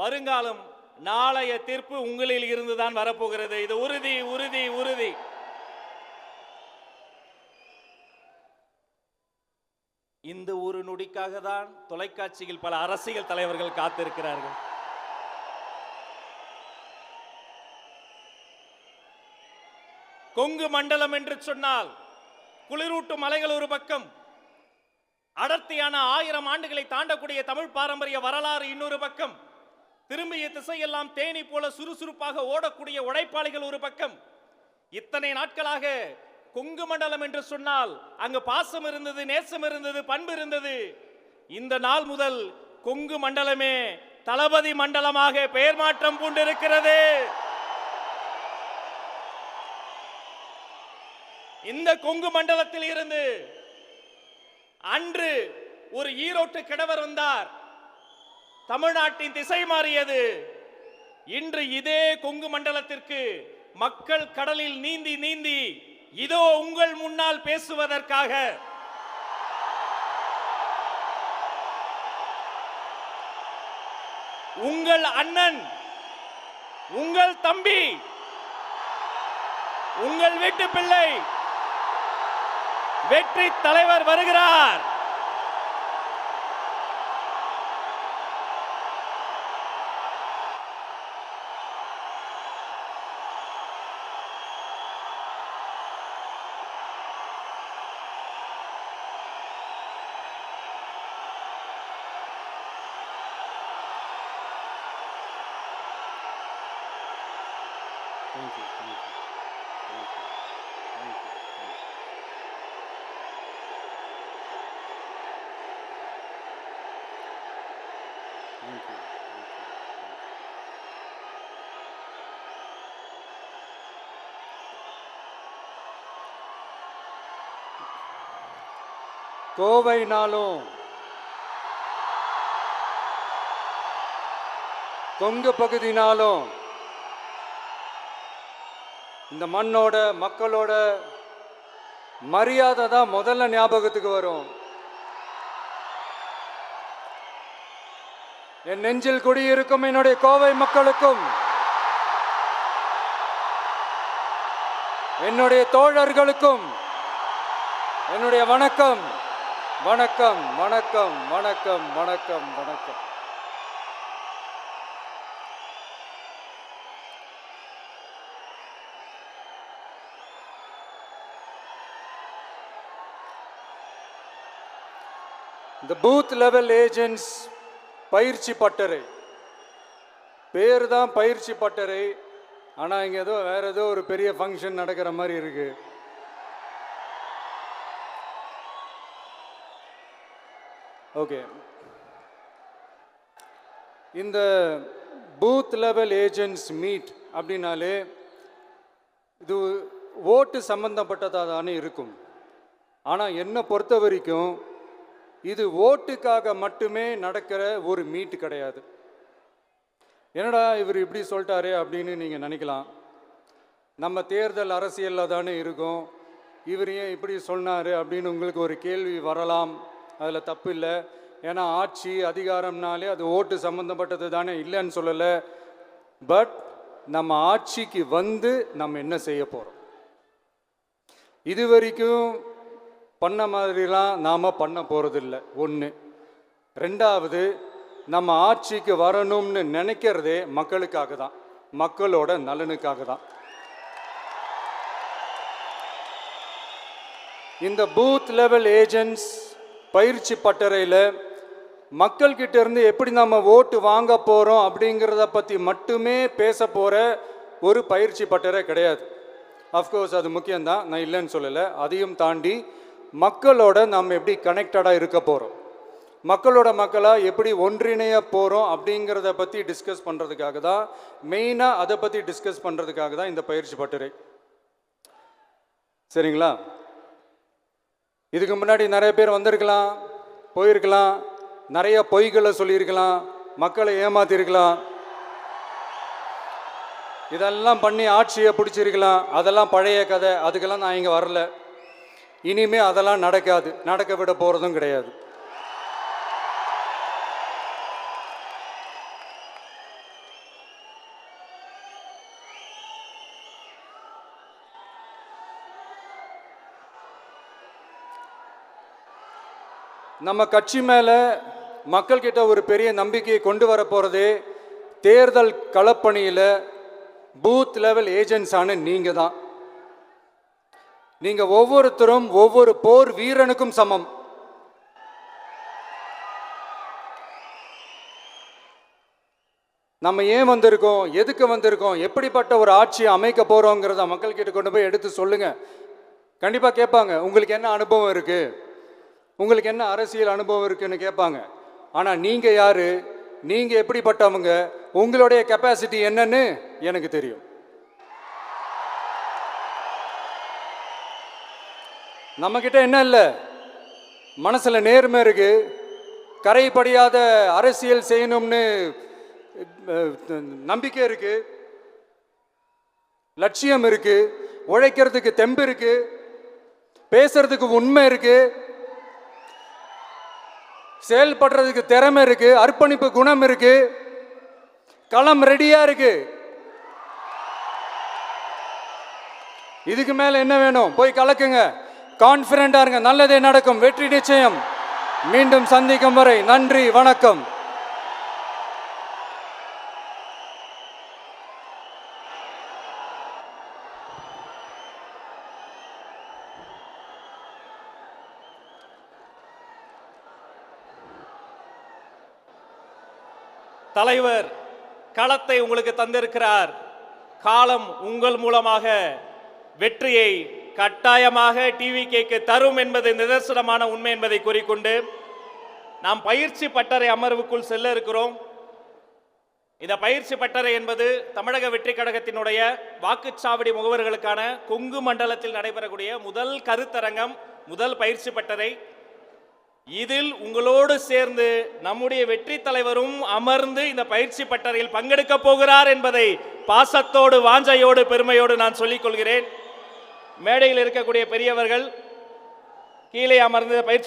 வருங்காலம் நாளைய தீர்ப்பு உங்களில் இருந்துதான் வரப்போகிறது. இது உறுதி உறுதி உறுதி. இந்த ஒரு நொடிக்காக தான் தொலைக்காட்சியில் பல அரசியல் தலைவர்கள் காத்திருக்கிறார்கள். கொங்கு மண்டலம் என்று சொன்னால் குளிரூட்டும் மலைகள் ஒரு பக்கம். அடர்த்தியான ஆயிரம் ஆண்டுகளை தாண்டக்கூடிய தமிழ் பாரம்பரிய வரலாறு இன்னொரு பக்கம். திரும்பிய திசையெல்லாம் தேனி போல சுறுசுறுப்பாக ஓடக்கூடிய உழைப்பாளிகள் ஒரு பக்கம். இத்தனை நாட்களாக கொங்கு மண்டலம் என்று சொன்னால் அங்கு பாசம் இருந்தது நேசம் இருந்தது பண்பு இருந்தது. இந்த நாள் முதல் கொங்கு மண்டலமே தளபதி மண்டலமாக பெயர் மாற்றம் பூண்டிருக்கிறது. இந்த கொங்கு மண்டலத்தில் இருந்து அன்று ஒரு ஈரோட்டு கிழவர் வந்தார். தமிழ்நாட்டின் திசை மாறியது. இன்று இதே கொங்கு மண்டலத்திற்கு மக்கள் கடலில் நீந்தி நீந்தி இதோ உங்கள் முன்னால் பேசுவதற்காக. உங்கள் அண்ணன் உங்கள் தம்பி உங்கள் வீட்டு பிள்ளை வெற்றி தலைவர் வருகிறார். you, thank you, thank you, thank you, thank you. Thank you, thank you, thank you. கோவைனாலும் Kongu பகுதினாலும் இந்த மண்ணோட மக்களோட மரியாதை தான் முதல்ல ஞாபகத்துக்கு வரும். என் நெஞ்சில் குடியிருக்கும் என்னுடைய கோவை மக்களுக்கும் என்னுடைய தோழர்களுக்கும் என்னுடைய வணக்கம் வணக்கம் வணக்கம் வணக்கம் வணக்கம் வணக்கம். இந்த பூத் லெவல் ஏஜென்ட்ஸ் பயிற்சி பட்டறை. பேர் தான் பயிற்சி பட்டறை. ஆனால் இங்கே ஏதோ வேறு ஏதோ ஒரு பெரிய ஃபங்க்ஷன் நடக்கிற மாதிரி இருக்குது ஓகே இந்த பூத் லெவல் ஏஜென்ட்ஸ் மீட் அப்படின்னாலே இது ஓட்டு சம்மந்தப்பட்டதாக தானே இருக்கும். ஆனால் என்னை பொறுத்த வரைக்கும் இது ஓட்டுக்காக மட்டுமே நடக்கிற ஒரு மீட் கிடையாது. என்னடா இவர் இப்படி சொல்லிட்டாரு அப்படின்னு நீங்கள் நினைக்கலாம். நம்ம தேர்தல் அரசியலில் தானே இருக்கோம். இவர் ஏன் இப்படி சொன்னார் அப்படின்னு உங்களுக்கு ஒரு கேள்வி வரலாம். அதில் தப்பு இல்லை. ஏன்னா ஆட்சி அதிகாரம்னாலே அது ஓட்டு சம்மந்தப்பட்டது தானே இல்லைன்னு சொல்லலை. பட் நம்ம ஆட்சிக்கு வந்து நம்ம என்ன செய்ய போகிறோம் இது வரைக்கும் பண்ண மாதிரிலாம் நாம் பண்ண போகிறதில்ல ஒன்று ரெண்டாவது நம்ம ஆட்சிக்கு வரணும்னு நினைக்கிறதே மக்களுக்காக தான். மக்களோட நலனுக்காக தான். இந்த பூத் லெவல் ஏஜென்ட்ஸ் பயிற்சி பட்டறையில் மக்கள்கிட்ட இருந்து எப்படி நம்ம ஓட்டு வாங்க போகிறோம் அப்படிங்கிறத பற்றி மட்டுமே பேச போகிற ஒரு பயிற்சி பட்டறை கிடையாது. அஃப்கோர்ஸ் அது முக்கியம்தான். நான் இல்லைன்னு சொல்லலை. அதையும் தாண்டி மக்களோட நம்ம எப்படி கனெக்டடாக இருக்க போகிறோம் மக்களோட மக்களாக எப்படி ஒன்றிணைய போகிறோம் அப்படிங்கிறத பற்றி டிஸ்கஸ் பண்ணுறதுக்காக தான் மெயினாக அதை பற்றி டிஸ்கஸ் பண்ணுறதுக்காக தான் இந்த பயிற்சி பட்டுரை. சரிங்களா? இதுக்கு முன்னாடி நிறைய பேர் வந்திருக்கலாம் போயிருக்கலாம் நிறைய பொய்களை சொல்லியிருக்கலாம் மக்களை ஏமாத்திருக்கலாம். இதெல்லாம் பண்ணி ஆட்சியை பிடிச்சிருக்கலாம். அதெல்லாம் பழைய கதை. அதுக்கெல்லாம் நான் இங்கே வரல. இனிமே அதெல்லாம் நடக்காது. நடக்க விட போகிறதும் கிடையாது. நம்ம கட்சி மேலே மக்கள்கிட்ட ஒரு பெரிய நம்பிக்கையை கொண்டு வர போகிறதே தேர்தல் களப்பணியில் பூத் லெவல் ஏஜென்ட்ஸான நீங்கள் தான் நீங்கள் ஒவ்வொருத்தரும் ஒவ்வொரு போர் வீரனுக்கும் சமம். நம்ம ஏன் வந்திருக்கோம்? எதுக்கு வந்திருக்கோம்? எப்படிப்பட்ட ஒரு ஆட்சியை அமைக்க போகிறோங்கிறத மக்கள்கிட்ட கொண்டு போய் எடுத்து சொல்லுங்கள் கண்டிப்பாக கேட்பாங்க. உங்களுக்கு என்ன அனுபவம் இருக்குது உங்களுக்கு என்ன அரசியல் அனுபவம் இருக்குன்னு கேட்பாங்க. ஆனால் நீங்கள் யார்? நீங்கள் எப்படிப்பட்டவங்க? உங்களுடைய கெப்பாசிட்டி என்னன்னு எனக்கு தெரியும். நம்மக்கிட்ட என்ன இல்லை? மனசில் நேர்மை இருக்குது கரைப்படியாத அரசியல் செய்யணும்னு நம்பிக்கை இருக்கு. லட்சியம் இருக்கு. உழைக்கிறதுக்கு தெம்பு இருக்கு. பேசுறதுக்கு உண்மை இருக்கு. செயல்படுறதுக்கு திறமை இருக்கு. அர்ப்பணிப்பு குணம் இருக்கு. களம் ரெடியா இருக்கு. இதுக்கு மேல என்ன வேணும்? போய் கலக்குங்க. கான்பிடண்டா இருங்க. நல்லதே நடக்கும். வெற்றி நிச்சயம். மீண்டும் சந்திக்கும் வரை நன்றி வணக்கம். தலைவர் களத்தை உங்களுக்கு தந்திருக்கிறார். காலம் உங்கள் மூலமாக வெற்றியை கட்டாயமாக டிவி கேக்கு தரும் என்பது நிதர்சனமான உண்மை என்பதை கூறிக்கொண்டு நாம் பயிற்சி பட்டறை அமர்வுக்குள் செல்ல இருக்கிறோம். இந்த பயிற்சி பட்டறை என்பது தமிழக வெற்றி கழகத்தினுடைய வாக்குச்சாவடி முகவர்களுக்கான கொங்கு மண்டலத்தில் நடைபெறக்கூடிய முதல் கருத்தரங்கம் முதல் பயிற்சி பட்டறை. இதில் உங்களோடு சேர்ந்து நம்முடைய வெற்றி தலைவரும் அமர்ந்து இந்த பயிற்சி பட்டறையில் பங்கெடுக்க போகிறார் என்பதை பாசத்தோடு வாஞ்சையோடு பெருமையோடு நான் சொல்லிக் கொள்கிறேன். மேடையில் இருக்கக்கூடிய பெரியவர்கள் கீழே அமர்ந்து பயிற்சி